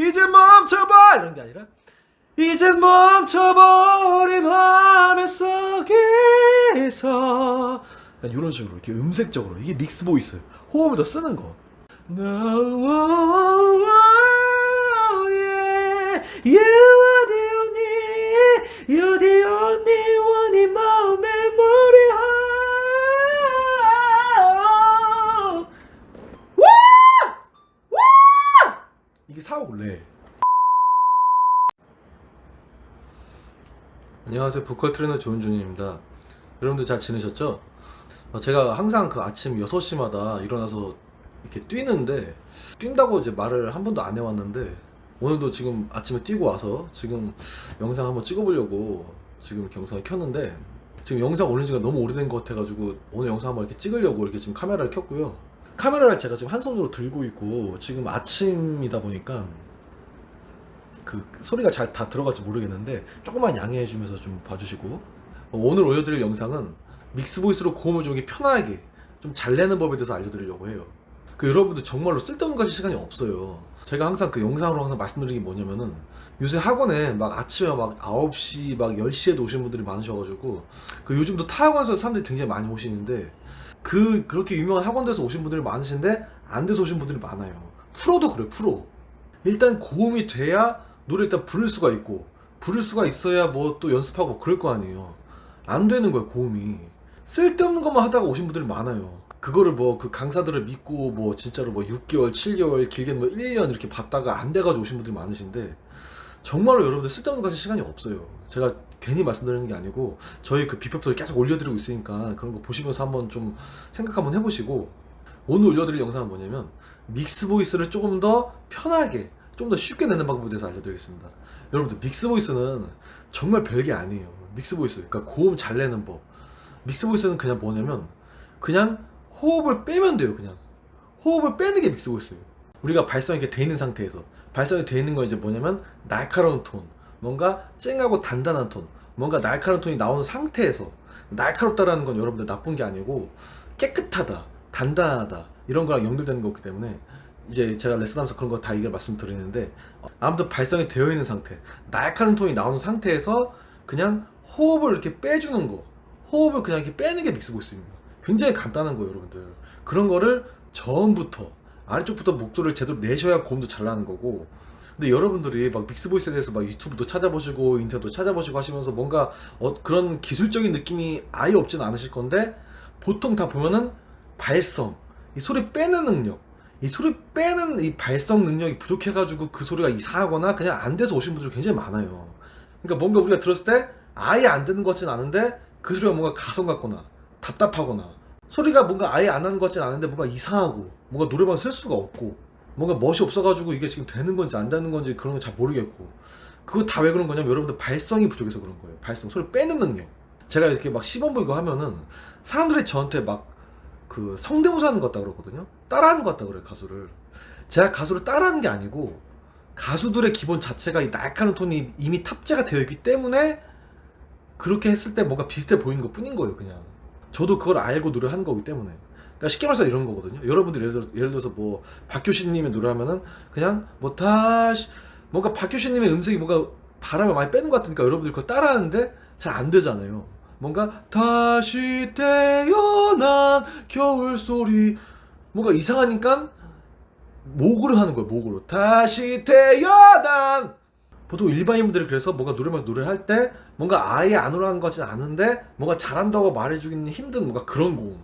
이젠 멈춰봐! 이런 게 아니라 이젠 멈춰버린 화면 속에서. 이런 식으로 이렇게 음색적으로 이게 믹스 보이스 호흡을 더 쓰는 거. You are the only, you're the only 이게 사고래. 안녕하세요. 보컬 트레이너 조은준입니다. 여러분들 잘 지내셨죠? 어, 제가 항상 그 아침 6시마다 일어나서 이렇게 뛰는데 뛴다고 이제 말을 한 번도 안 해왔는데 오늘도 지금 아침에 뛰고 와서 지금 영상 한번 찍어보려고 지금 이렇게 영상을 켰는데 지금 영상 올린 지가 너무 오래된 것 같아가지고 오늘 영상 한번 이렇게 찍으려고 이렇게 지금 카메라를 켰고요. 카메라를 제가 지금 한 손으로 들고 있고 지금 아침이다 보니까 그 소리가 잘 다 들어갈지 모르겠는데 조금만 양해해 주면서 좀 봐주시고 어, 오늘 올려드릴 영상은 믹스 보이스로 고음을 좀 편하게 좀 잘 내는 법에 대해서 알려드리려고 해요. 그 여러분들 정말로 쓸데없는 가지 시간이 없어요. 제가 항상 그 영상으로 항상 말씀드리는 게 뭐냐면은 요새 학원에 막 아침에 막 9시 막 10시에도 오시는 분들이 많으셔가지고 그 요즘도 타학원에서 사람들이 굉장히 많이 오시는데 그 그렇게 유명한 학원들에서 오신 분들이 많으신데 안 돼서 오신 분들이 많아요. 프로도 그래 프로. 일단 고음이 돼야 노래 일단 부를 수가 있고 부를 수가 있어야 뭐 또 연습하고 그럴 거 아니에요. 안 되는 거예요 고음이. 쓸데없는 것만 하다가 오신 분들이 많아요. 그거를 뭐 그 강사들을 믿고 뭐 진짜로 뭐 6개월, 7개월, 길게 뭐 1년 이렇게 받다가 안 돼가지고 오신 분들이 많으신데 정말로 여러분들 쓸데없는 가질 시간이 없어요. 제가 괜히 말씀드리는 게 아니고 저희 그 비법들을 계속 올려드리고 있으니까 그런 거 보시면서 한번 좀 생각 한번 해보시고 오늘 올려드릴 영상은 뭐냐면 믹스 보이스를 조금 더 편하게 좀 더 쉽게 내는 방법에 대해서 알려드리겠습니다. 여러분들 믹스 보이스는 정말 별게 아니에요. 믹스 보이스, 그러니까 고음 잘 내는 법. 믹스 보이스는 그냥 뭐냐면 그냥 호흡을 빼면 돼요. 그냥 호흡을 빼는 게 믹스 보이스예요. 우리가 발성이 이렇게 돼 있는 상태에서 발성이 돼 있는 건 이제 뭐냐면 날카로운 톤, 뭔가 쨍하고 단단한 톤, 뭔가 날카로운 톤이 나오는 상태에서 날카롭다라는 건 여러분들 나쁜 게 아니고 깨끗하다, 단단하다 이런 거랑 연결되는 거기 때문에 이제 제가 레슨하면서 그런 거다 이걸 말씀드리는데 아무튼 발성이 되어 있는 상태, 날카로운 톤이 나오는 상태에서 그냥 호흡을 이렇게 빼주는 거, 호흡을 그냥 이렇게 빼는 게 믹스 보이스입니다. 굉장히 간단한 거예요, 여러분들. 그런 거를 처음부터 아래쪽부터 목소리를 제대로 내셔야 고음도 잘 나는 거고. 근데 여러분들이 막 믹스 보이스에 대해서 막 유튜브도 찾아보시고 인터넷도 찾아보시고 하시면서 뭔가 어, 그런 기술적인 느낌이 아예 없지는 않으실 건데 보통 다 보면은 발성, 이 소리 빼는 능력, 이 소리 빼는 이 발성 능력이 부족해가지고 그 소리가 이상하거나 그냥 안 돼서 오신 분들이 굉장히 많아요. 그러니까 뭔가 우리가 들었을 때 아예 안 되는 것 같진 않은데 그 소리가 뭔가 가성 같거나 답답하거나 소리가 뭔가 아예 안 하는 것 같진 않은데 뭔가 이상하고 뭔가 노래방 쓸 수가 없고 뭔가 멋이 없어가지고 이게 지금 되는 건지 안 되는 건지 그런 거잘 모르겠고. 그거 다 왜 그런 거냐면 여러분들 발성이 부족해서 그런 거예요. 발성 소리 빼는 능력. 제가 이렇게 막 시범 보이고 하면은 사람들이 저한테 막 그 성대모사 하는 것 같다 그러거든요. 따라하는 것 같다 그래요 가수를. 제가 가수를 따라하는 게 아니고 가수들의 기본 자체가 이 날카로운 톤이 이미 탑재가 되어 있기 때문에 그렇게 했을 때 뭔가 비슷해 보이는 것 뿐인 거예요 그냥. 저도 그걸 알고 노래하는 거기 때문에 그러니까 쉽게 말해서 이런 거거든요. 여러분들이 예를, 들어, 예를 들어서 뭐 박효신님의 노래하면은 그냥 뭐 다시 뭔가 박효신님의 음색이 뭔가 바람을 많이 빼는 것 같으니까 여러분들이 그걸 따라하는데 잘 안 되잖아요. 뭔가 다시 태어난 겨울 소리 뭔가 이상하니까 목으로 하는 거예요 목으로. 다시 태어난! 보통 일반인분들이 그래서 뭔가 노래방 노래를 할 때 뭔가 아예 안 올라가는 것 같진 않은데 뭔가 잘한다고 말해주기는 힘든 뭔가 그런 고음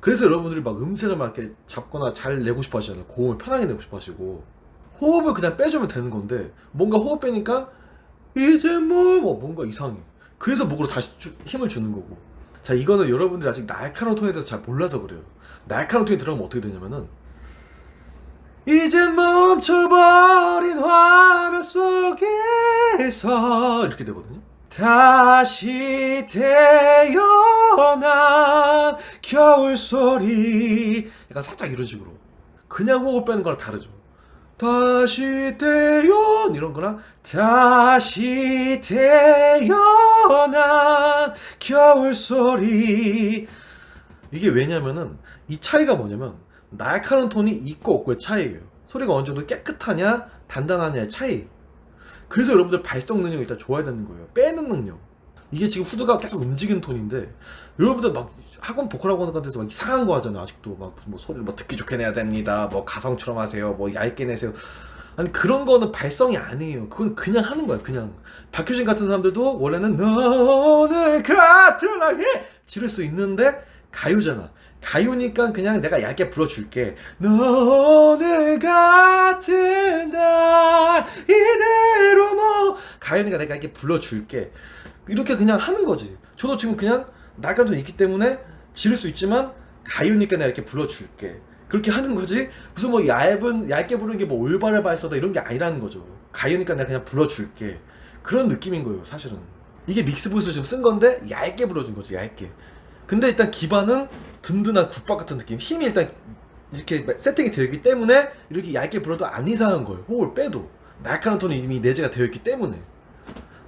그래서 여러분들이 막 음색을 막 이렇게 잡거나 잘 내고 싶어 하시잖아요. 고음을 편하게 내고 싶어 하시고. 호흡을 그냥 빼주면 되는 건데 뭔가 호흡 빼니까 이제 뭐, 뭐 뭔가 이상해. 그래서 목으로 다시 주- 힘을 주는 거고. 자 이거는 여러분들이 아직 날카로운 톤에 대해서 잘 몰라서 그래요. 날카로운 톤이 들어가면 어떻게 되냐면은 이젠 멈춰버린 화면 속에서 이렇게 되거든요. 다시 태어난 겨울 소리 약간 살짝 이런 식으로 그냥 호흡 빼는 거랑 다르죠. 다시 태어난 이런 거랑 다시 태어난 겨울 소리 이게 왜냐면은 이 차이가 뭐냐면 날카로운 톤이 있고 없고의 차이예요. 소리가 어느 정도 깨끗하냐 단단하냐의 차이. 그래서 여러분들 발성 능력이 일단 좋아야 되는 거예요. 빼는 능력. 이게 지금 후드가 계속 움직이는 톤인데 여러분들 막 학원 보컬 학원 같은 데서 막 이상한 거 하잖아 아직도 막 뭐 소리를 뭐 듣기 좋게 내야 됩니다. 뭐 가성처럼 하세요. 뭐 얇게 내세요. 아니 그런 거는 발성이 아니에요. 그건 그냥 하는 거야 그냥. 박효신 같은 사람들도 원래는 너는 같은 나게 지를 수 있는데 가요잖아 가요니까 그냥 내가 얇게 불러줄게. 너는 같은 날 이대로 뭐. 가요니까 내가 얇게 불러줄게. 이렇게 그냥 하는 거지. 저도 지금 그냥 나감도 있기 때문에 지를 수 있지만 가요니까 내가 이렇게 불러줄게. 그렇게 하는 거지. 무슨 뭐 얇은 얇게 부르는 게 뭐 올바를 발서다 이런 게 아니라는 거죠. 가요니까 내가 그냥 불러줄게. 그런 느낌인 거예요 사실은. 이게 믹스 보이스를 지금 쓴 건데 얇게 불러준 거지 얇게. 근데 일단 기반은 든든한 국밥 같은 느낌. 힘이 일단 이렇게 세팅이 되어 있기 때문에 이렇게 얇게 불러도 안 이상한 거예요 호흡을 빼도. 날카로운 톤이 이미 내재가 되어 있기 때문에.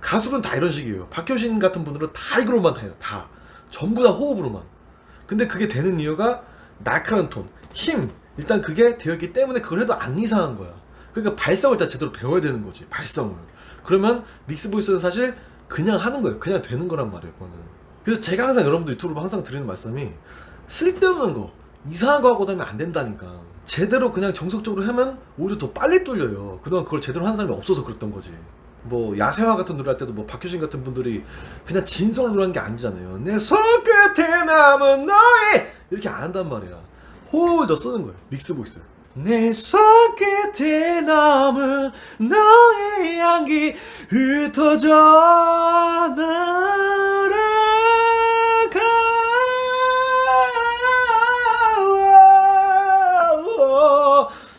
가수는 다 이런 식이에요. 박효신 같은 분들은 다 이걸로만 해요. 다. 전부 다 호흡으로만. 근데 그게 되는 이유가 날카로운 톤, 힘. 일단 그게 되어 있기 때문에 그걸 해도 안 이상한 거야. 그러니까 발성을 일단 제대로 배워야 되는 거지 발성을. 그러면 믹스 보이스는 사실 그냥 하는 거예요. 그냥 되는 거란 말이에요 그거는. 그래서 제가 항상 여러분들 유튜브로 항상 드리는 말씀이 쓸데없는 거. 이상한 거 하고 다니면 안 된다니까. 제대로 그냥 정석적으로 하면 오히려 더 빨리 뚫려요. 그동안 그걸 제대로 하는 사람이 없어서 그랬던 거지. 뭐 야생화 같은 노래 할 때도 뭐 박효신 같은 분들이 그냥 진성을 노래하는 게 아니잖아요. 내 손끝에 남은 너의 이렇게 안 한단 말이야. 호흡을 더 쓰는 거예요. 믹스 보이스. 내 손끝에 남은 너의 향기 흩어져 날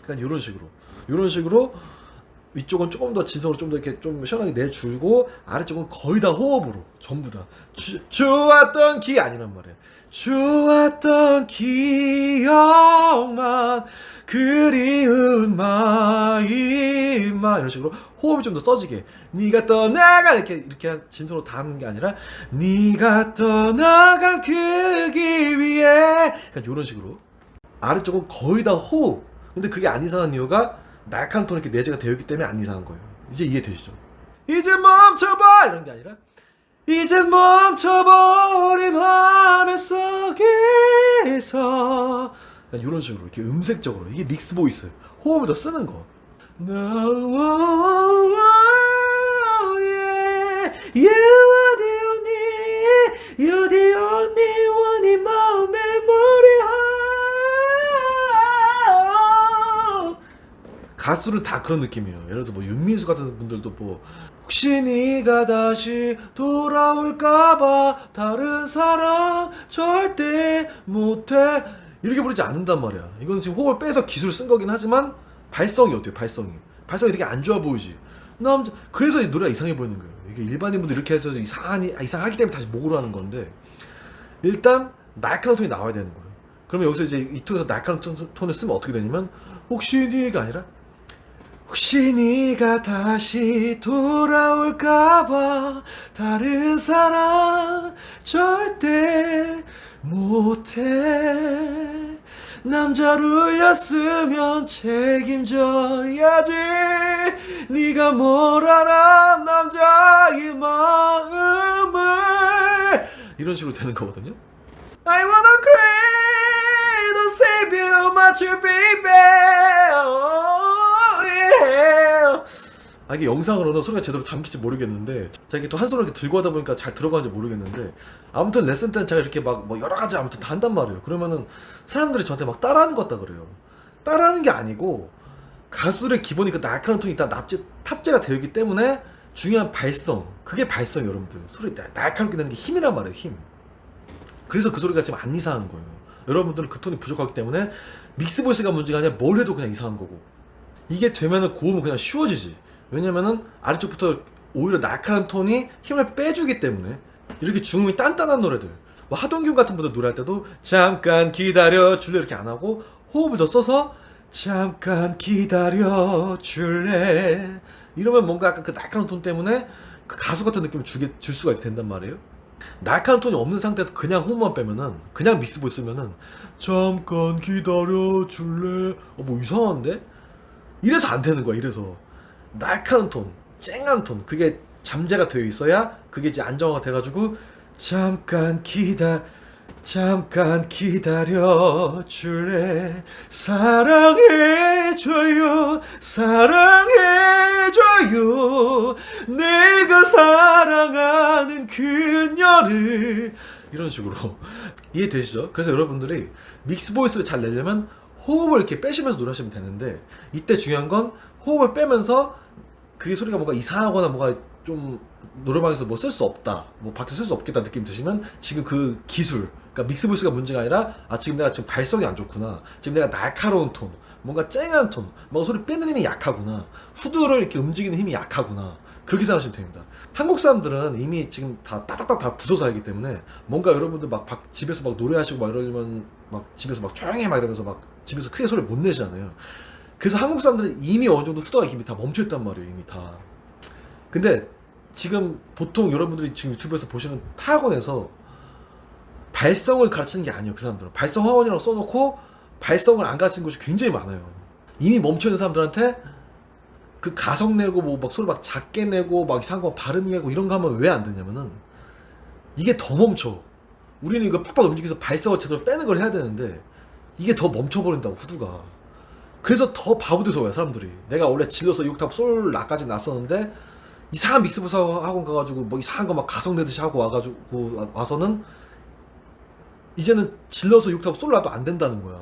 약간 이런 식으로. 이런 식으로 위쪽은 조금 더 진성으로 좀 더 이렇게 좀 시원하게 내주고 아래쪽은 거의 다 호흡으로 전부 다. 주, 좋았던 기 아니란 말이야 좋았던 기억만 그리운 마음만 이런 식으로 호흡이 좀 더 써지게. 네가 떠나간 이렇게 이렇게 진성으로 담는 게 아니라 네가 떠나간 그기 위에. 약간 이런 식으로. 아래쪽은 거의 다 호흡. 근데 그게 안 이상한 이유가 날카로운 톤이 이렇게 내재가 되어 있기 때문에 안 이상한 거예요. 이제 이해되시죠? 이제 멈춰봐! 이런 게 아니라 이제 멈춰버린 화면 속에서 이런 식으로 이렇게 음색적으로 이게 믹스 보이스 호흡을 더 쓰는 거 oh, 가수는 다 그런 느낌이에요. 예를 들어서 뭐 윤민수 같은 분들도 뭐 혹시 네가 다시 돌아올까봐 다른 사람 절대 못해 이렇게 부르지 않는단 말이야. 이건 지금 호흡을 빼서 기술 쓴 거긴 하지만 발성이 어때요? 발성이 발성이 되게 안 좋아 보이지. 남자 그래서 이 노래가 이상해 보이는 거예요. 이게 일반인 분들 이렇게 해서 이상하니 아, 이상하기 때문에 다시 목으로 하는 건데 일단 날카로운 톤이 나와야 되는 거예요. 그러면 여기서 이제 이 톤에서 날카로운 톤, 톤을 쓰면 어떻게 되냐면 혹시 네가 아니라 혹시 네가 다시 돌아올까봐 다른 사람 절대 못해. 남자로였으면 책임져야지. 네가 뭘 알아 남자의 마음을. 이런 식으로 되는 거거든요. I wanna cry to save you my baby. Oh, yeah. 아 이게 영상으로는 소리가 제대로 담길지 모르겠는데 제가 이게 또 한 손으로 이렇게 들고 하다 보니까 잘 들어가는지 모르겠는데 아무튼 레슨 때는 제가 이렇게 막 뭐 여러 가지 아무튼 다 한단 말이에요 그러면은 사람들이 저한테 막 따라하는 것 같다 그래요 따라하는 게 아니고 가수들의 기본이 그 날카로운 톤이 일단 납재, 탑재가 되어 있기 때문에 중요한 발성 그게 발성 여러분들 소리 날- 날카롭게 내는 게 힘이란 말이에요 힘 그래서 그 소리가 지금 안 이상한 거예요. 여러분들은 그 톤이 부족하기 때문에 믹스 보이스가 문제가 아니라 뭘 해도 그냥 이상한 거고. 이게 되면은 고음은 그냥 쉬워지지. 왜냐면은 아래쪽부터 오히려 날카로운 톤이 힘을 빼주기 때문에 이렇게 중음이 단단한 노래들. 뭐 하동균 같은 분들 노래할 때도 잠깐 기다려 줄래 이렇게 안 하고 호흡을 더 써서 잠깐 기다려 줄래 이러면 뭔가 약간 그 날카로운 톤 때문에 그 가수 같은 느낌을 주게 줄 수가 된단 말이에요. 날카로운 톤이 없는 상태에서 그냥 호흡만 빼면은 그냥 믹스 보이 쓰면은 잠깐 기다려 줄래 어 뭐 이상한데 이래서 안 되는 거야 이래서. 날카로운 톤, 쨍한 톤, 그게 잠재가 되어 있어야 그게 이제 안정화가 돼가지고 잠깐 기다, 잠깐 기다려 줄래? 사랑해줘요, 사랑해줘요, 내가 사랑하는 그녀를. 이런 식으로. 이해되시죠? 그래서 여러분들이 믹스 보이스를 잘 내려면 호흡을 이렇게 빼시면서 노래하시면 되는데 이때 중요한 건 호흡을 빼면서 그게 소리가 뭔가 이상하거나 뭔가 좀 노래방에서 뭐 쓸 수 없다 뭐 밖에 쓸수 없겠다 느낌 드시면 지금 그 기술 그러니까 믹스 보이스가 문제가 아니라 아 지금 내가 지금 발성이 안 좋구나 지금 내가 날카로운 톤 뭔가 쨍한 톤 뭔가 소리 빼는 힘이 약하구나 후두를 이렇게 움직이는 힘이 약하구나 그렇게 생각하시면 됩니다. 한국 사람들은 이미 지금 다 따닥따닥 다 알기 때문에 뭔가 여러분들 막 박- 집에서 막 노래하시고 막 이러면 막 집에서 막 조용히 해막 이러면서 막 집에서 크게 소리 못 내잖아요. 그래서 한국 사람들은 이미 어느 정도 후두가 이미 다 멈춰있단 말이에요 이미 다. 근데 지금 보통 여러분들이 지금 유튜브에서 보시는 타학원에서 발성을 가르치는 게 아니에요 그 사람들은. 발성 학원이라고 써놓고 발성을 안 가르치는 곳이 굉장히 많아요. 이미 멈춰 있는 사람들한테 그 가성 내고 뭐 막 소리 막 작게 내고 막 이상한 거 발음 내고 이런 거 하면 왜 안 되냐면은 이게 더 멈춰. 우리는 이거 팍팍 움직여서 발성을 제대로 빼는 걸 해야 되는데 이게 더 멈춰버린다고 후두가. 그래서 더 바보 돼서 와요 사람들이. 내가 원래 질러서 6탑 솔 라까지 났었는데 이상한 믹스부사 학원 가가지고 뭐 이상한 거 막 가성 내듯이 하고 와가지고 와- 와서는 이제는 질러서 6탑 솔 라도 안 된다는 거야.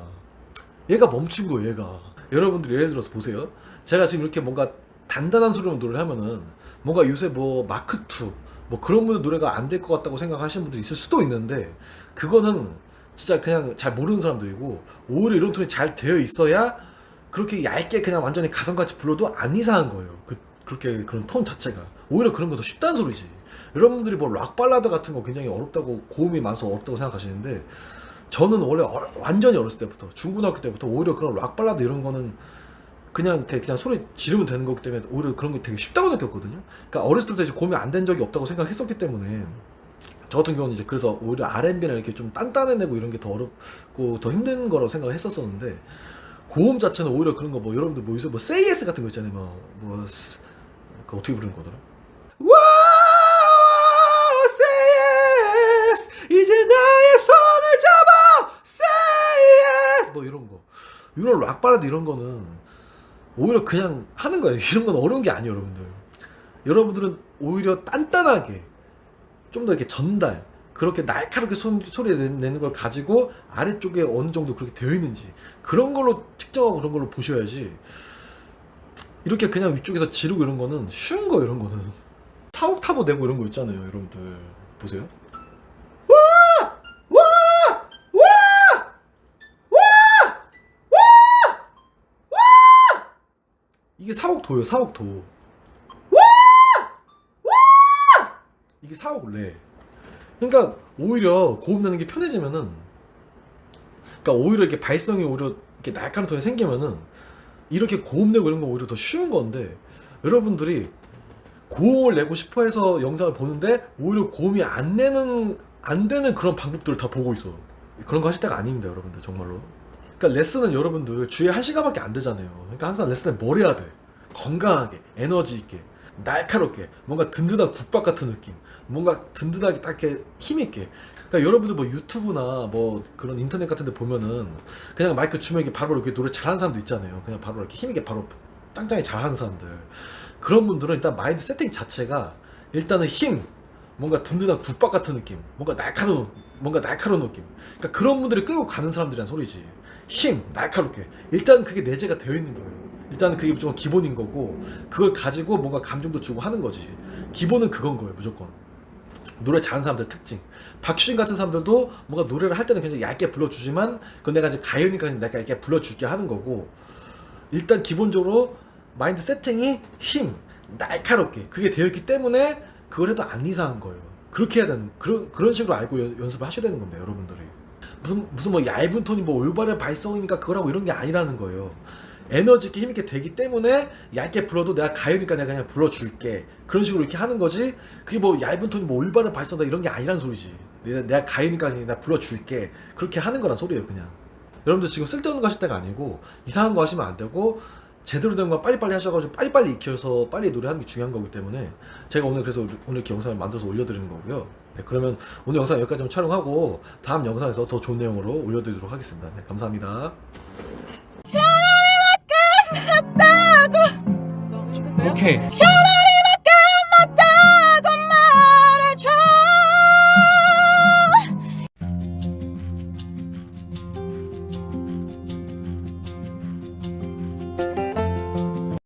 얘가 멈춘 거예요 얘가. 여러분들 예를 들어서 보세요. 제가 지금 이렇게 뭔가 단단한 소리로 노래를 하면은 뭔가 요새 뭐 마크2 뭐 그런 분들 노래가 안 될 것 같다고 생각하시는 분들이 있을 수도 있는데 그거는 진짜 그냥 잘 모르는 사람들이고 오히려 이런 톤이 잘 되어 있어야 그렇게 얇게 그냥 완전히 가성같이 불러도 안 이상한 거예요. 그, 그렇게 그런 톤 자체가. 오히려 그런 거 더 쉽다는 소리지. 여러분들이 뭐 락 발라드 같은 거 굉장히 어렵다고 고음이 많아서 어렵다고 생각하시는데 저는 원래 어려- 완전히 어렸을 때부터 중고등학교 때부터 오히려 그런 락 발라드 이런 거는 그냥 그냥 소리 지르면 되는 거기 때문에 오히려 그런 거 되게 쉽다고 느꼈거든요. 그러니까 어렸을 이제 고음이 안 된 적이 없다고 생각했었기 때문에 저 같은 경우는 이제 그래서 오히려 R&B나 이렇게 좀 단단해내고 이런 게 더 어렵고 더 힘든 거라고 생각을 했었었는데 고음 자체는 오히려 그런 거 뭐 여러분들 뭐 요새 뭐 Say Yes 같은 거 있잖아요. 뭐 뭐 그 어떻게 부르는 거더라? 와우 Say Yes 이제 나의 손을 잡아! Say Yes 뭐 이런 거. 이런 락 발라드 이런 거는 오히려 그냥 하는 거예요. 이런 건 어려운 게 아니에요 여러분들. 여러분들은 오히려 단단하게 좀 더 이렇게 전달 그렇게 날카롭게 손, 소리 내- 내는 걸 가지고 아래쪽에 어느 정도 그렇게 되어 있는지 그런 걸로 측정하고 그런 걸로 보셔야지. 이렇게 그냥 위쪽에서 지르고 이런 거는 쉬운 거 이런 거는. 타옥타브 내고 이런 거 있잖아요 여러분들. 보세요! 이게 사옥도예요 사옥도 이게 내. 그러니까 오히려 고음 내는 게 편해지면은 그러니까 오히려 이렇게 발성이 오히려 이렇게 날카로운 톤이 생기면은 이렇게 고음 내고 이런 거 오히려 더 쉬운 건데 여러분들이 고음을 내고 싶어 해서 영상을 보는데 오히려 고음이 안 내는 안 되는 그런 방법들을 다 보고 있어. 그런 거 하실 때가 아닙니다, 여러분들 정말로. 그러니까 레슨은 여러분들 주에 한 시간밖에 안 되잖아요. 그러니까 항상 레슨을 뭘 해야 돼? 건강하게, 에너지 있게, 날카롭게, 뭔가 든든한 국밥 같은 느낌, 뭔가 든든하게 딱 이렇게 힘 있게. 그러니까 여러분들 뭐 유튜브나 뭐 그런 인터넷 같은 데 보면은 그냥 마이크 주면 이렇게 바로 이렇게 노래 잘하는 사람도 있잖아요. 그냥 바로 이렇게 힘 있게 바로 짱짱이 잘하는 사람들. 그런 분들은 일단 마인드 세팅 자체가 일단은 힘, 뭔가 든든한 국밥 같은 느낌, 뭔가 날카로운, 뭔가 날카로운 느낌. 그러니까 그런 분들이 끌고 가는 사람들이란 소리지. 힘, 날카롭게. 일단 그게 내재가 되어 있는 거예요. 일단은 그게 무조건 기본인 거고, 그걸 가지고 뭔가 감정도 주고 하는 거지. 기본은 그건 거예요, 무조건. 노래 잘하는 사람들 특징. 박효신 같은 사람들도 뭔가 노래를 할 때는 굉장히 얇게 불러주지만, 그건 내가 이제 가요니까 내가 얇게 불러줄게 하는 거고, 일단 기본적으로 마인드 세팅이 힘, 날카롭게 그게 되어 있기 때문에 그걸 해도 안 이상한 거예요. 그렇게 해야 되는 그런 그런 식으로 알고 연, 연습을 하셔야 되는 겁니다, 여러분들이. 무슨 무슨 뭐 얇은 톤이 뭐 올바른 발성이니까 그거라고 이런 게 아니라는 거예요. 에너지 있게 힘 있게 되기 때문에 얇게 불러도 내가 가요니까 내가 그냥 불러줄게 그런 식으로 이렇게 하는 거지 그게 뭐 얇은 톤이 뭐 올바른 발성다 이런 게 아니라는 소리지 내가, 내가 가요니까 그냥 내가 불러줄게 그렇게 하는 거란 소리예요 그냥 여러분들 지금 쓸데없는 거 하실 때가 아니고 이상한 거 하시면 안 되고 제대로 된 거 빨리빨리 하셔가지고 빨리빨리 익혀서 빨리 노래하는 게 중요한 거기 때문에 제가 오늘 그래서 오늘 이렇게 영상을 만들어서 올려드리는 거고요. 네, 그러면 오늘 영상 여기까지 촬영하고 다음 영상에서 더 좋은 내용으로 올려드리도록 하겠습니다. 네, 감사합니다. 오케이. 시원하게